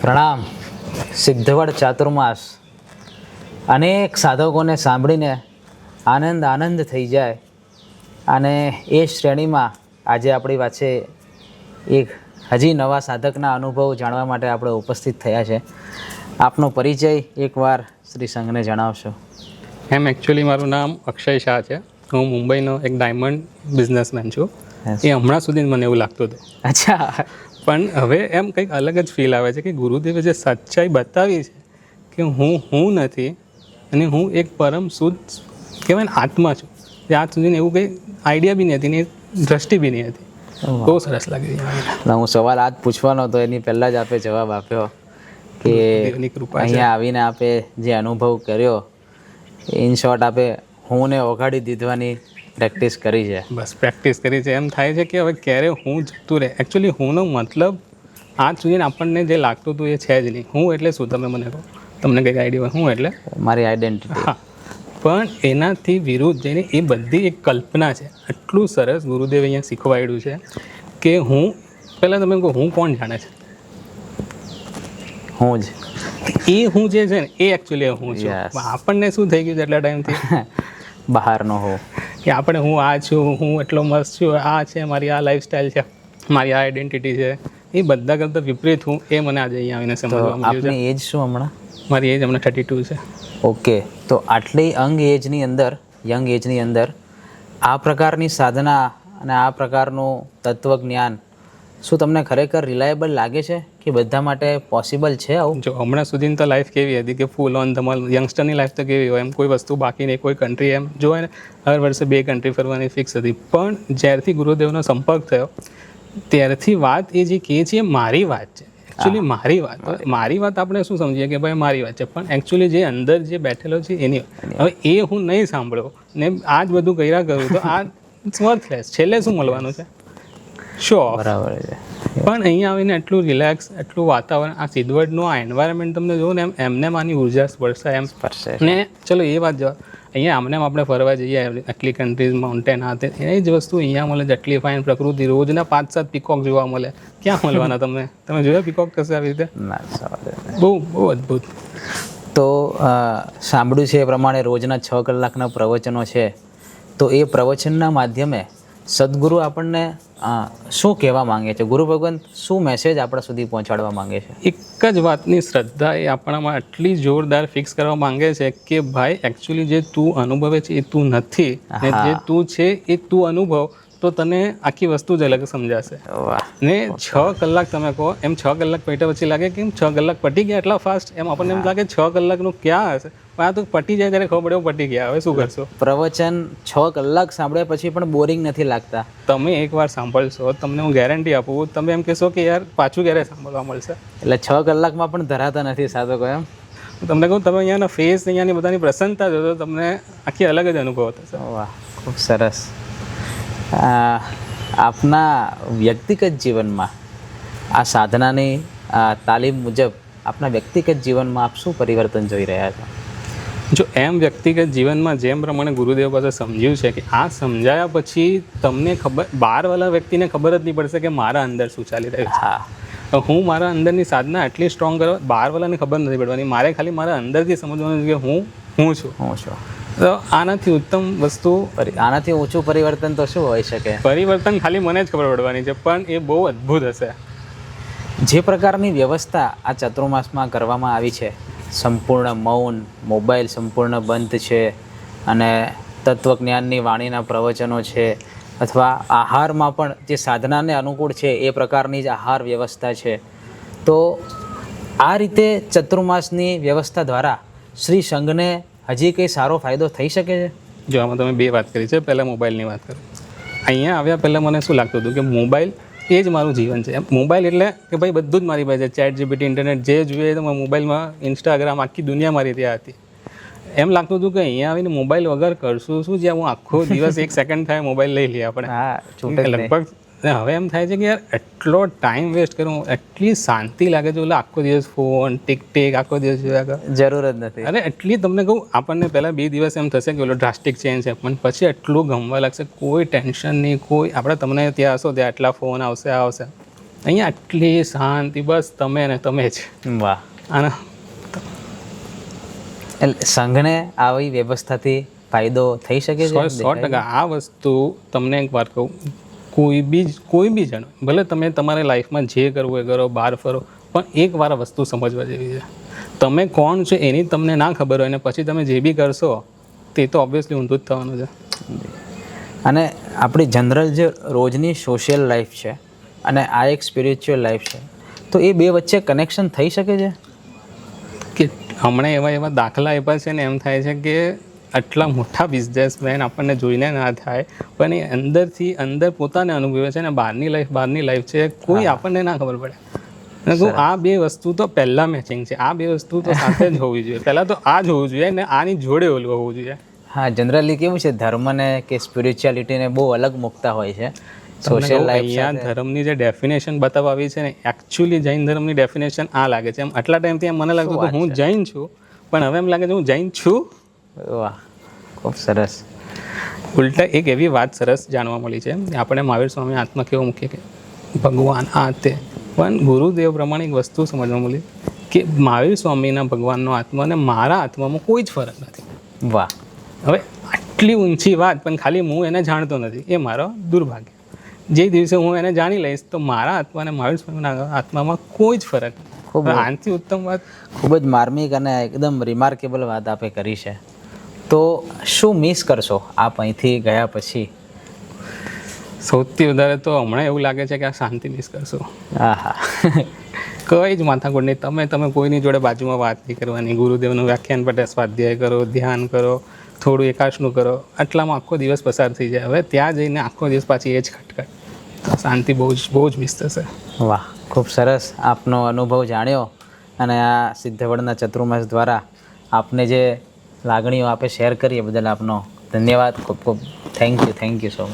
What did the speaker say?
પ્રણામ. સિદ્ધવડ ચાતુર્માસ. અનેક સાધકોને સાંભળીને આનંદ આનંદ થઈ જાય અને એ શ્રેણીમાં આજે આપણી પાસે એક હજી નવા સાધકના અનુભવ જાણવા માટે આપણે ઉપસ્થિત થયા છે. આપનો પરિચય એકવાર શ્રી સંઘને જણાવશો. એમ એકચ્યુઅલી મારું નામ અક્ષય શાહ છે. હું મુંબઈનો એક ડાયમંડ બિઝનેસમેન છું. એ હમણાં સુધી મને એવું લાગતું હતું. અચ્છા. પણ હવે એમ કંઈક અલગ જ ફીલ આવે છે કે ગુરુદેવે જે સચ્ચાઈ બતાવી છે કે હું હું નથી અને હું એક પરમ શુદ્ધ કહેવાય ને આત્મા છું. જે આજ સુધી એવું કંઈ આઈડિયા બી નહીં હતી ને દ્રષ્ટિ બી નહીં હતી બહુ સરસ લાગી છે હું સવાલ આજ પૂછવાનો હતો એની પહેલાં જ આપે જવાબ આપ્યો કે અહીંયા આવીને આપે જે અનુભવ કર્યો ઇન શોર્ટ આપે હુંને ઓગાડી દીધવાની પ્રેક્ટિસ કરી છે. બસ પ્રેક્ટિસ કરી છે. એમ થાય છે કે હવે ક્યારે હું જતું રહે? એકચ્યુઅલી હુંનો મતલબ આજ સુધી આપણને જે લાગતું હતું એ છે જ નહીં. હું એટલે શું? તમે મને કહો. તમને કંઈક આઈડિયા હોય? હું એટલે? મારી આઈડેન્ટિટી હા. પણ એનાથી વિરુદ્ધ જઈને એ બધી એક કલ્પના છે. આટલું સરસ ગુરુદેવ અહીંયા શીખવાડ્યું છે કે હું પહેલાં તમે કહો હું કોણ જાણે છે? હું જ. એ હું જે છે ને એ એકચ્યુઅલી હું છું. આપણને શું થઈ ગયું છે એટલા ટાઈમથી? બહારનો હો. કે આપણે હું આ છું હું એટલો મસ્ત છું આ છે મારી આ લાઈફસ્ટાઈલ છે મારી આ આઈડેન્ટિટી છે. એ બધા કરતાં વિપરીત હું એ મને આજે અહીંયા આવીને સમજવા આપની એજ શું હમણાં? મારી એજ હમણાં થર્ટી ટુ છે. ઓકે તો આટલી અંગ એજની અંદર યંગ એજની અંદર આ પ્રકારની સાધના અને આ પ્રકારનું તત્વજ્ઞાન શું તમને ખરેખર રિલાયેબલ લાગે છે કે બધા માટે પોસિબલ છે આવું? જો હમણાં સુધીની તો લાઈફ કેવી હતી કે ફૂલ ઓન ધમાલ યંગસ્ટરની લાઈફ તો કેવી હોય એમ કોઈ વસ્તુ બાકી નહીં કોઈ કન્ટ્રી એમ. જો ને હર વર્ષે બે કન્ટ્રી ફરવાની ફિક્સ હતી. પણ જ્યારથી ગુરુદેવનો સંપર્ક થયો ત્યારથી વાત એ જે કહે છે એ મારી વાત છે. એકચ્યુઅલી મારી વાત. મારી વાત આપણે શું સમજીએ કે ભાઈ મારી વાત છે? પણ એકચ્યુઅલી જે અંદર જે બેઠેલો છે એની હવે એ હું નહીં સાંભળો ને આ જ બધું કર્યા કરું તો આ વર્થલેસ છેલ્લે શું મળવાનું છે? શો બરાબર છે. પણ અહીંયા આવીને એટલું રિલેક્સ એટલું વાતાવરણ આ સિદ્ધવડનું આ એન્વાયરમેન્ટ તમને જોવું ને એમ એમને માની ઊર્જા સ્પર્શે એમ. સ્પર્શે ને ચલો એ વાત જવા અહીંયા આમને આપણે ફરવા જઈએ આટલી કન્ટ્રીઝ માઉન્ટેન આ તે એ જ વસ્તુ અહીંયા મળે જેટલી આટલી ફાઇન પ્રકૃતિ રોજના પાંચ સાત પીકોક જોવા મળે. ક્યાં મળવાના તમને? તમે જોયા પીકોક કશે આવી રીતે? બહુ બહુ અદ્ભુત. તો સાંભળ્યું છે એ પ્રમાણે રોજના છ કલાકના પ્રવચનો છે. તો એ પ્રવચનના માધ્યમે સદગુરુ આપણને શું કહેવા માંગે છે? ગુરુ ભગવાન શું મેસેજ આપણા સુધી પહોંચાડવા માંગે છે? એક જ વાતની શ્રદ્ધા એ આપણામાં આટલી જોરદાર ફિક્સ કરવા માંગે છે કે ભાઈ એકચ્યુઅલી જે તું અનુભવે છે એ તું નથી. ને જે તું છે એ તું અનુભવ. તો તને આખી વસ્તુ જ અલગ સમજાશે. ને છ કલાક તમે કહો એમ છ કલાક પેટ્યા પછી લાગે કે એમ છ કલાક પટી ગયા એટલા ફાસ્ટ એમ આપણને એમ લાગે છ કલાકનું ક્યાં હશે? પણ આ તો પટી જાય ત્યારે ખબર પડે પટી ગયા. હવે શું કરશો? પ્રવચન છ કલાક સાંભળ્યા પછી પણ બોરિંગ નથી લાગતા. તમે એકવાર સાંભળશો તમને હું ગેરંટી આપું તમે એમ કહેશો કે યાર પાછું ક્યારે સાંભળવા મળશે? એટલે છ કલાકમાં પણ ધરાતા નથી સાધકો એમ? તમને કહું તમે અહીંયાના ફેસ અહીંયાની બધાની પ્રસન્નતા જોશો તમને આખી અલગ જ અનુભવ થશે. વાહ ખૂબ સરસ. આપના વ્યક્તિગત જીવનમાં આ સાધનાની તાલીમ મુજબ આપના વ્યક્તિગત જીવનમાં આપ શું પરિવર્તન જોઈ રહ્યા છો? જો એમ વ્યક્તિગત જીવનમાં જેમ પ્રમાણે ગુરુદેવ પાસે સમજ્યું છે કે આ સમજાયા પછી તમને ખબર બહારવાળા વ્યક્તિને ખબર જ નહીં પડશે કે મારા અંદર શું ચાલી રહ્યું હા. છે હું મારા અંદરની સાધના એટલી સ્ટ્રોંગ કરવા બહારવાળાને ખબર નથી પડવાની. મારે ખાલી મારા અંદરથી સમજવાનું છે કે હું હું છું. હું છું. તો આનાથી ઉત્તમ વસ્તુ આનાથી ઓછું પરિવર્તન તો શું હોઈ શકે? પરિવર્તન ખાલી મને જ ખબર પડવાની છે પણ એ બહુ અદ્ભુત હશે. જે પ્રકારની વ્યવસ્થા આ ચતુર્માસમાં કરવામાં આવી છે સંપૂર્ણ મૌન મોબાઈલ સંપૂર્ણ બંધ છે અને તત્વજ્ઞાનની વાણીના પ્રવચનો છે અથવા આહારમાં પણ જે સાધનાને અનુકૂળ છે એ પ્રકારની જ આહાર વ્યવસ્થા છે. તો આ રીતે ચતુર્માસની વ્યવસ્થા દ્વારા શ્રી સંઘને હજી કંઈ સારો ફાયદો થઈ શકે છે? જો આમાં તમે બે વાત કરી છે. પહેલાં મોબાઈલની વાત કરો. અહીંયા આવ્યા પહેલાં મને શું લાગતું હતું કે મોબાઈલ એ જ મારું જીવન છે. મોબાઈલ એટલે કે ભાઈ બધું જ મારી પાસે ચેટ જીપીટી ઇન્ટરનેટ જે જોઈએ તો મોબાઈલમાં ઇન્સ્ટાગ્રામ આખી દુનિયા મારી ત્યાં હતી. એમ લાગતું હતું કે અહીંયા આવીને મોબાઈલ વગર કરશું શું? જ્યાં હું આખો દિવસ એક સેકન્ડ થાય મોબાઈલ લઈ લઈએ આપણે. લગભગ ને હવે એમ થાય છે કે યાર એટલો ટાઈમ વેસ્ટ કરું એટલી શાંતિ લાગે છે ઓલા આખો દિવસ ફોન ટીક ટીક આખો દિવસ જરૂર જ નથી. અરે એટલી તમને કહું આપણને પહેલાં બે દિવસ એમ થશે કે ઓલો ડ્રાસ્ટિક ચેન્જ છે પણ પછી એટલું ગમવા લાગશે કોઈ ટેન્શન નહીં કોઈ આપણે તમને ત્યાં હશો ત્યાં આટલા ફોન આવશે આવશે. અહીંયા એટલી શાંતિ બસ તમે ને તમે જ. વાહ. અને એટલે સંઘને આવી વ્યવસ્થાથી ફાયદો થઈ શકે સો છે? સો ટકા. આ વસ્તુ તમને એક વાત કહું. કોઈ બી કોઈ બી જણ ભલે તમે તમારી લાઈફમાં જે કરવું એ કરો બહાર ફરો પણ એક વાર વસ્તુ સમજવા જેવી છે. તમે કોણ છો એની તમને ના ખબર હોય ને પછી તમે જે બી કરશો તે તો ઓબ્વિયસલી ઊંધું જ થવાનું છે. અને આપણી જનરલ જે રોજની સોશિયલ લાઈફ છે અને આ એક સ્પિરિચ્યુઅલ લાઈફ છે તો એ બે વચ્ચે કનેક્શન થઈ શકે છે? કે હમણાં એવા એવા દાખલા એવા છે ને એમ થાય છે કે આટલા મોટા બિઝનેસમેન આપણને જોઈને ના થાય. પણ એ અંદરથી અંદર પોતાને અનુભવે છે અને બહારની લાઈફ બહારની લાઈફ છે કોઈ આપણને ના ખબર પડે. અને આ બે વસ્તુ તો પહેલાં મેચિંગ છે. આ બે વસ્તુ તો સાથે જ હોવી જોઈએ. પહેલાં તો આ જ હોવું જોઈએ ને આની જોડે ઓલું હોવું જોઈએ. હા જનરલી કેવું છે ધર્મને કે સ્પિરિચ્યુઆલિટીને બહુ અલગ મૂકતા હોય છે. સોશિયલ લાઈફ ધર્મની જે ડેફિનેશન બતાવવા આવી છે ને એકચ્યુઅલી જૈન ધર્મની ડેફિનેશન આ લાગે છે. એમ આટલા ટાઈમથી એમ મને લાગતું હતું હું જૈન છું પણ હવે એમ લાગે છે હું જૈન છું. વાહ ખૂબ સરસ. ઉલટા એક એવી વાત સરસ જાણવા મળી છે. આપણે મહાવીર સ્વામી આત્મા કેવો મૂકીએ કે ભગવાન આ તે. પણ ગુરુદેવ પ્રમાણે એક વસ્તુ સમજવા મળી કે મહાવીર સ્વામીના ભગવાનનો આત્મા અને મારા આત્મામાં કોઈ જ ફરક નથી. વાહ. હવે આટલી ઊંચી વાત પણ ખાલી હું એને જાણતો નથી. એ મારો દુર્ભાગ્ય. જે દિવસે હું એને જાણી લઈશ તો મારા આત્મા અને મહાવીર સ્વામીના આત્મામાં કોઈ જ ફરક ખૂબ આનથી ઉત્તમ વાત ખૂબ જ માર્મિક અને એકદમ રિમાર્કેબલ વાત આપે કરી છે. તો શું મિસ કરશો? આપ અહીંથી ગયા પછી? સૌથી વધારે તો હમણાં એવું લાગે છે કે આ શાંતિ મિસ કરશો. આહા. કઈ જ માથાકૂટ નહીં. તમે તમે કોઈની જોડે બાજુમાં વાત નહીં કરવાની. ગુરુદેવનું વ્યાખ્યાન પટે સ્વાધ્યાય કરો ધ્યાન કરો થોડું એકાશનું કરો. આટલામાં આખો દિવસ પસાર થઈ જાય. હવે ત્યાં જઈને આખો દિવસ પાછી એ જ ખટખટ. તો શાંતિ બહુ જ બહુ જ મિસ થશે. વાહ ખૂબ સરસ આપનો અનુભવ જાણ્યો. અને આ સિદ્ધવડના ચતુર્માસ દ્વારા આપને જે લાગણીઓ આપે શેર કરી એ બદલ આપનો. ધન્યવાદ, ખૂબ ખૂબ. Thank you thank you so much